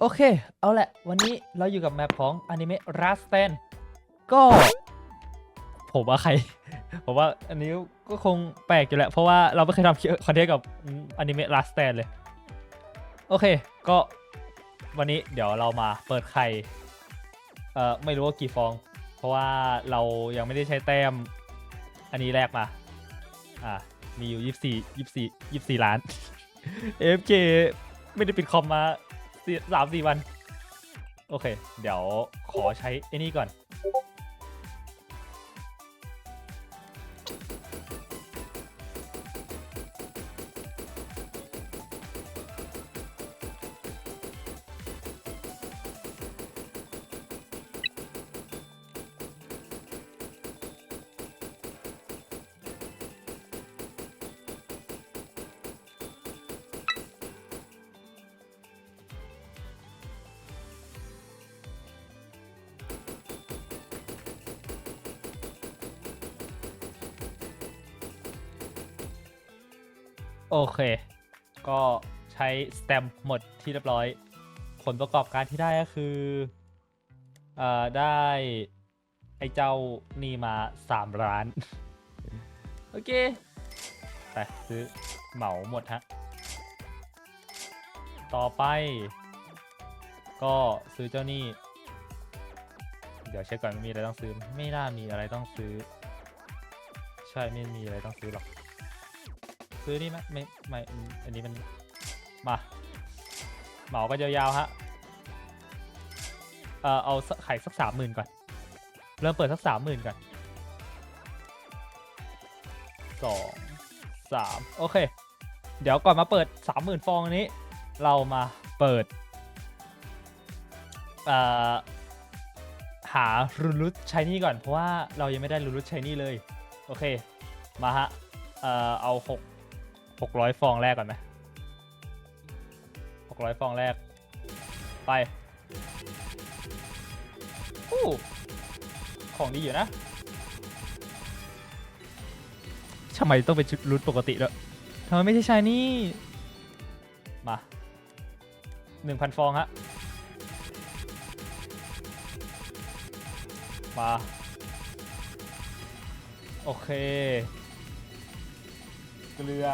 โอเค เอาแหละ วันนี้เราอยู่กับแมปของ Anime r a s t a n ก็ ผมว่าใคร ผมว่าอันนี้ก็คงแปลกอยู่แหละ เพราะว่าเราไม่เคยทำคอนเทนต์กับ Anime r a s t a n เลย โอเค ก็วันนี้เดี๋ยวเรามาเปิดไข่ เอ่อ ไม่รู้ว่ากี่ฟอง เพราะว่าเรายังไม่ได้ใช้แต้ม อันนี้แรกมา อ่า มีอยู่ 24 24 24 ล้าน FK ไม่ได้ปิดคอมมา สี่สามสี่วัน โอเค เดี๋ยวขอใช้ไอ้นี่ก่อน โอเค ก็ใช้สแตมป์หมดที่เรียบร้อย ผลประกอบการที่ได้ก็คือเอ่อได้ไอ้เจ้านี่มา 3 ล้าน โอเค ไปซื้อเหมาหมดฮะ ต่อไป ก็ซื้อเจ้านี่ เดี๋ยวเช็คก่อนมีอะไรต้องซื้อ ไม่น่ามีอะไรต้องซื้อ ใช่ไม่มีอะไรต้องซื้อหรอก ซื้อนี่ไหมไม่ไม่อันนี้มันมาเหมาก็ยาวๆฮะเออเอาไข่สักสามหมื่นก่อน เริ่มเปิดสักสามหมื่นก่อนสองสามโอเค เดี๋ยวก่อนมาเปิดสามหมื่นฟองอันนี้ เรามาเปิดเอ่อหารูรุตชายนี่ก่อน เพราะว่าเรายังไม่ได้รูรุตชายนี่เลย โอเค มาฮะ เอ่อ เอาหก หกร้อยฟองแรกก่อนไหมหกร้อยฟองแรก ไปอู้ของดีอยู่นะทำไมต้องเป็นชุดรุดปกติด้วยทำไมไม่ใช่ชายนี่ มาหนึ่งพันฟองฮะ มา โอเค เกลือ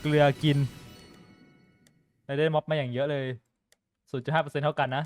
เกลือกินได้ม็อบมาอย่างเยอะเลย 0.5%เท่ากันนะ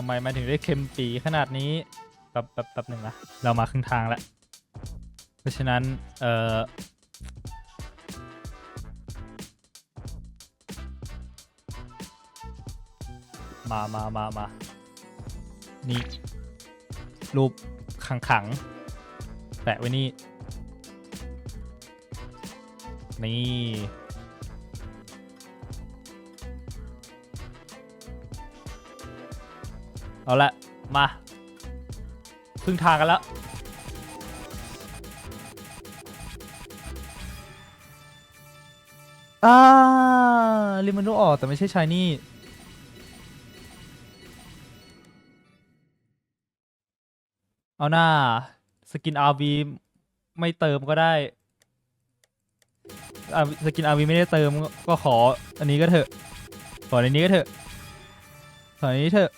ทำไมมันถึงได้เค็มปีขนาดนี้แบบแบบแบบหนึ่งนะเรามาครึ่งทางแล้ว เพราะฉะนั้น เอ่อมามามามานี่ รูปขังขัง แปะไว้นี่ นี่ เอาละมาครึ่งทางกันแล้ว อ่าลิมันโดออกแต่ไม่ใช่ชายนี่ เอาหน้า สกินอาร์วีไม่เติมก็ได้อ่าสกินอาร์วีไม่ได้เติมก็ก็ขออันนี้ก็เถอะ ขอในนี้ก็เถอะ ขอในนี้เถอะ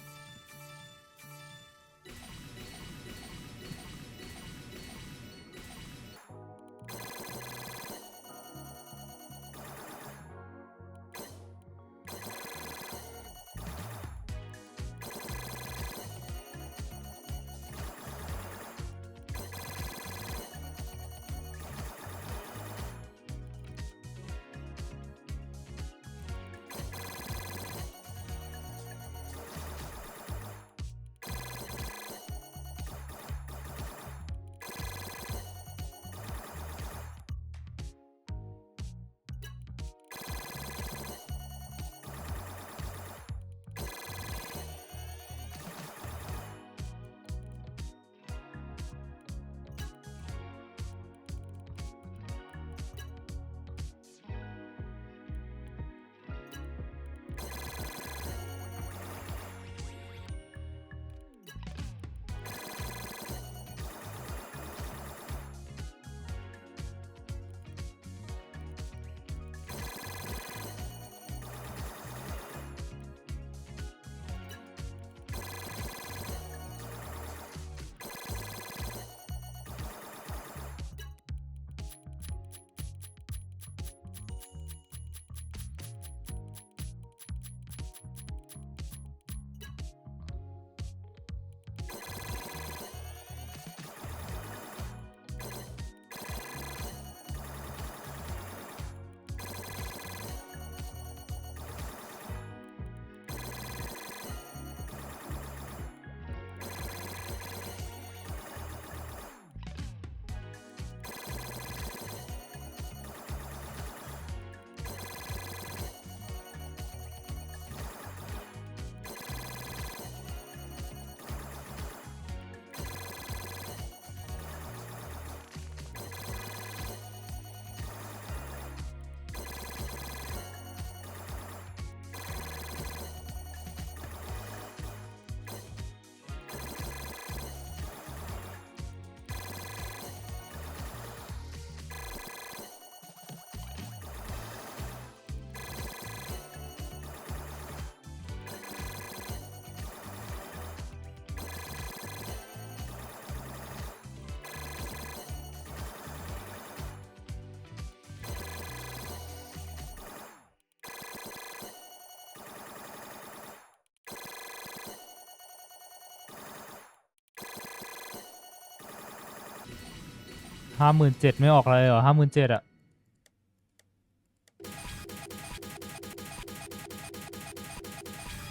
ห้าหมื่นเจ็ดไม่ออกอะไรเหรอห้าหมื่นเจ็ดอะ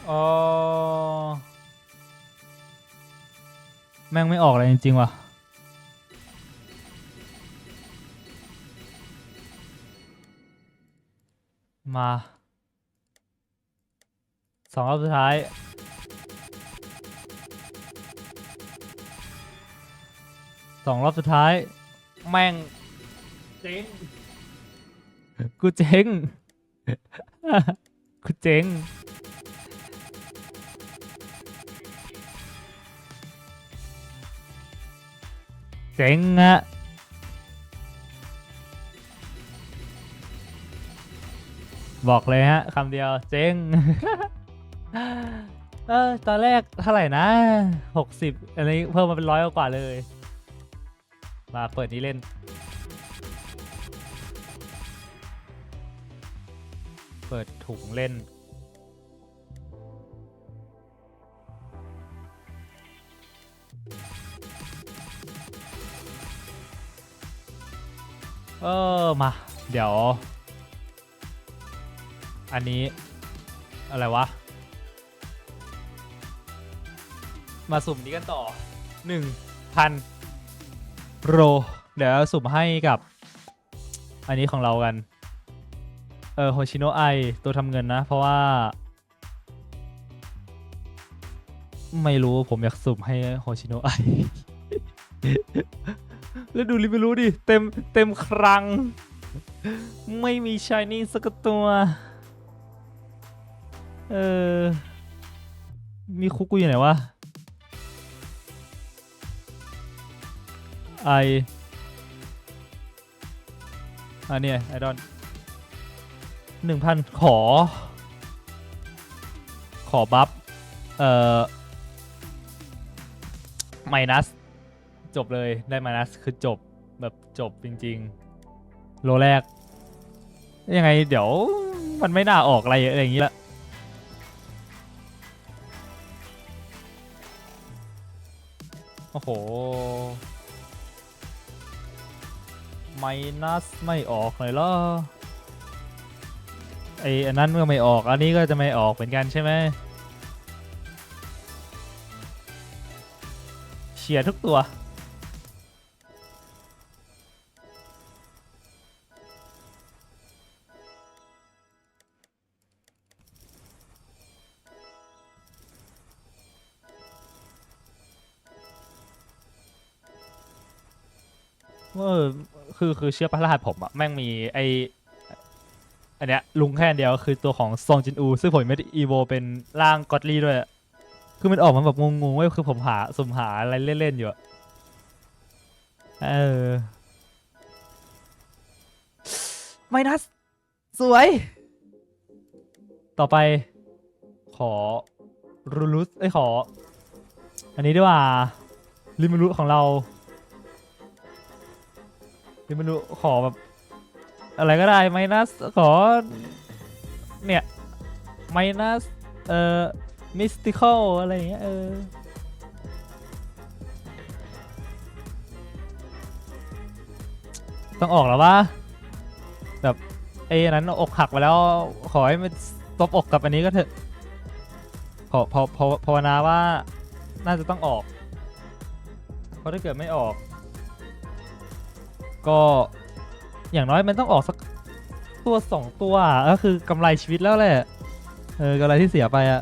ออแม่งไม่ออกอะไรจริงๆว่ะ มาสองรอบสุดท้าย สองรอบสุดท้าย แม่งเจ๊งกูเจ๊งกูเจ๊งเจ๊งอะบอกเลยฮะคำเดียวเจ๊งเออตอนแรกเท่าไหร่นะหกสิบอันนี้เพิ่มมาเป็นร้อยกว่าเลย มาเปิดนี้เล่น เปิดถุงเล่น เออ มา เดี๋ยว อันนี้ อะไรวะ มาสุ่มนี้กันต่อ1,000 โร เดี๋ยวสุ่มให้กับ อันนี้ของเรากัน เออโฮชิโนไอตัวทำเงินนะ เพราะว่า ไม่รู้ผมอยากสุ่มให้โฮชิโนไอ แล้วดูริไม่รู้ดิ เต็มเต็มครัง ไม่มีชายนี่สักตัว เออ มีคุกกูอยู่ไหนวะ ไออันนี้ไอดอนหนึ่งพันขอ ขอบัฟ เอ่อไมนัส จบเลยได้ไมนัส คือจบแบบจบจริง ๆ โลแรก ยังไงเดี๋ยวมันไม่น่าออกอะไรอย่างนี้ละโอ้โห ไมนัสไม่ออกเลยเหรอไออันนั้นก็ไม่ออกอันนี้ก็จะไม่ออกเหมือนกันใช่ไหมเชียร์ทุกตัวเออ คือคือเชื่อพระรหัสผมอะแม่งมีไออันเนี้ยลุงแค่อันเดียวคือตัวของซองจินอู ซึ่งผมไม่ได้อีโวเป็นร่างก็อดลี่ด้วย คือมันออกมาแบบงงๆเว้ยคือผมหาสุ่มหาอะไรเล่นๆอยู่อะเออไมนัส สวย ต่อไป ขอรูลุสเอ้ยขอ อันนี้ดีกว่าลิมูรุของเรา ที่ไม่รู้ขอแบบ อะไรก็ได้ไมนัสขอ เนี่ยไมนัสเอ่อมิสติคอลอะไรอย่างเงี้ยเออต้องออกแล้ววะแบบไอ้นั้นอกหักไปแล้ว ขอให้มันตบอกกับอันนี้ก็เถอะขอพอพอภาวนาว่าน่าจะต้องออก เพราะถ้าเกิดไม่ออก ก็อย่างน้อยมันต้องออกสักตัวสองตัวก็คือกำไรชีวิตแล้วแหละ เออกำไรที่เสียไปอะ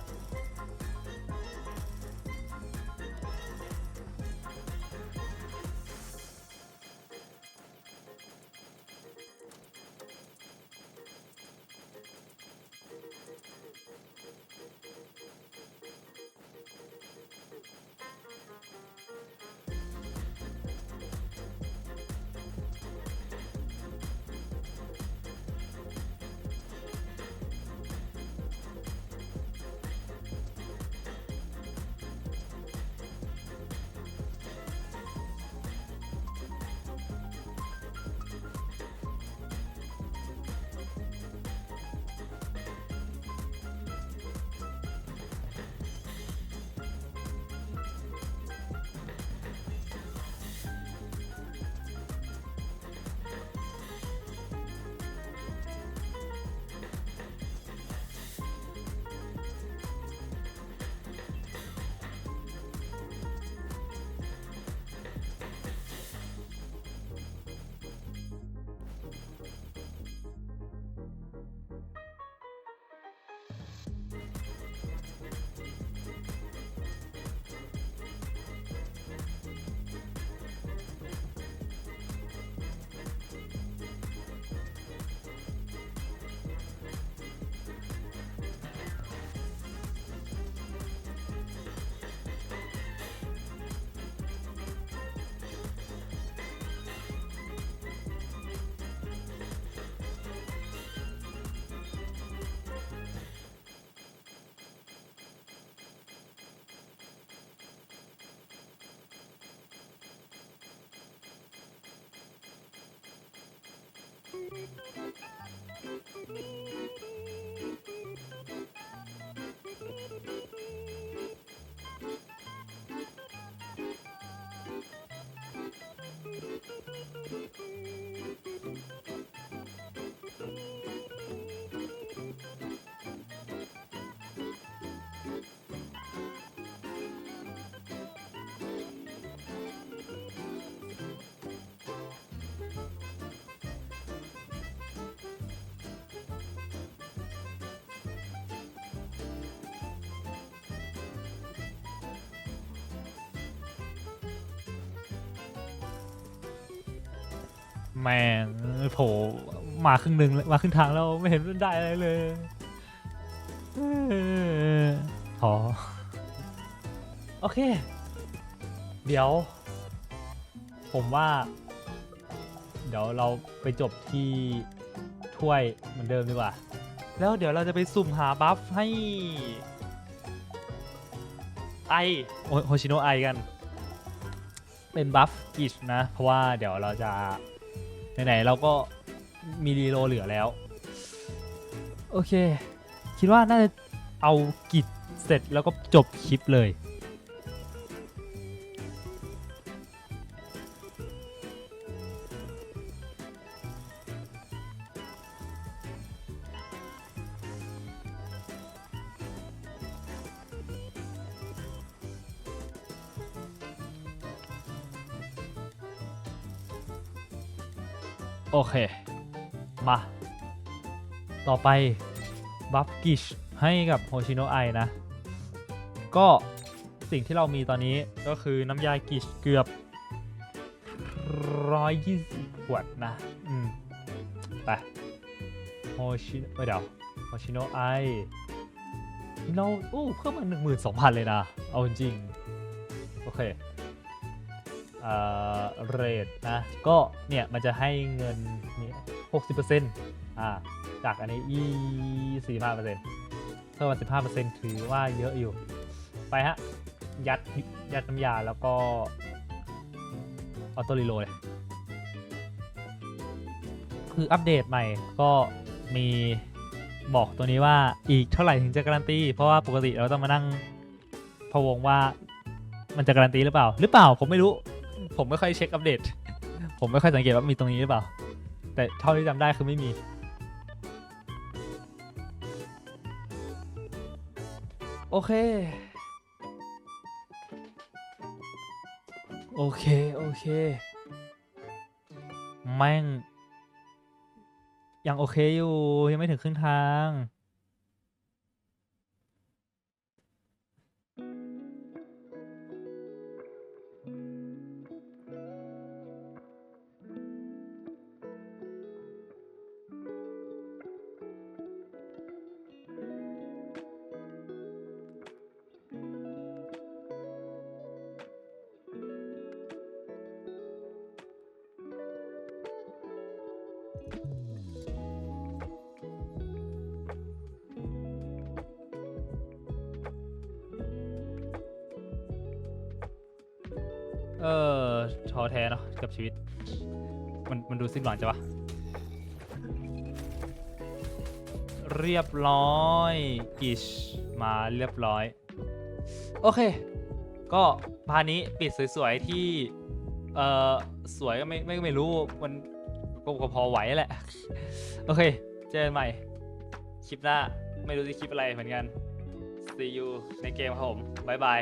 แม่งโผล่มาครึ่งหนึ่งมาครึ่งทางแล้วไม่เห็นได้อะไรเลยเออพอโอเค เดี๋ยว ผมว่า เดี๋ยวเราไปจบที่ถ้วยเหมือนเดิมดีกว่า แล้วเดี๋ยวเราจะไปสุ่มหาบัฟให้ไอโฮชิโนะไอกัน เป็นบัฟกิชนะ เพราะว่าเดี๋ยวเราจะ ไหนๆเราก็มีรีโลเหลือแล้ว โอเค คิดว่าน่าจะเอากิจเสร็จแล้วก็จบคลิปเลย โอเค มา ต่อไปบัฟกิชให้กับโฮชิโนะไอนะ ก็สิ่งที่เรามีตอนนี้ก็คือน้ำยากิชเกือบ 120 ขวดนะ อืม ไปโฮชิเอ้ยเดี๋ยวโฮชิโนะไอเราอู้เพิ่มมา12,000 เลยนะ เอาจริง โอเค เออเรทนะก็เนี่ยมันจะให้เงินนี่หกสิบเปอร์เซ็นต์อ่าจากอันนี้อีสี่ห้าเปอร์เซ็นต์เพิ่มมาสิบห้าเปอร์เซ็นต์ถือว่าเยอะอยู่ ไปฮะ ยัดยัดน้ำยาแล้วก็ออโต้รีโหลดคืออัปเดตใหม่ก็มีบอกตัวนี้ว่าอีกเท่าไหร่ถึงจะการันตี เพราะว่าปกติเราต้องมานั่งพะวงว่ามันจะการันตีหรือเปล่า หรือเปล่าผมไม่รู้ ผมไม่ค่อยเช็คอัปเดต ผมไม่ค่อยสังเกตว่ามีตรงนี้หรือเปล่า แต่เท่าที่จำได้คือไม่มี โอเค โอเค โอเค แม่ง ยังโอเคอยู่ ยังไม่ถึงครึ่งทาง ออท้อแท้เนาะกับชีวิต มันมันดูสิ้นหวังจังวะ เรียบร้อยกิชมาเรียบร้อย โอเค ก็พานี้ปิดสวยๆที่ เออสวยก็ไม่ไม่ไม่รู้มันก็ก็พอไหวแหละ โอเค เจอกันใหม่ คลิปหน้า ไม่รู้จะคลิปอะไรเหมือนกัน see you ในเกมครับผม บ๊ายบาย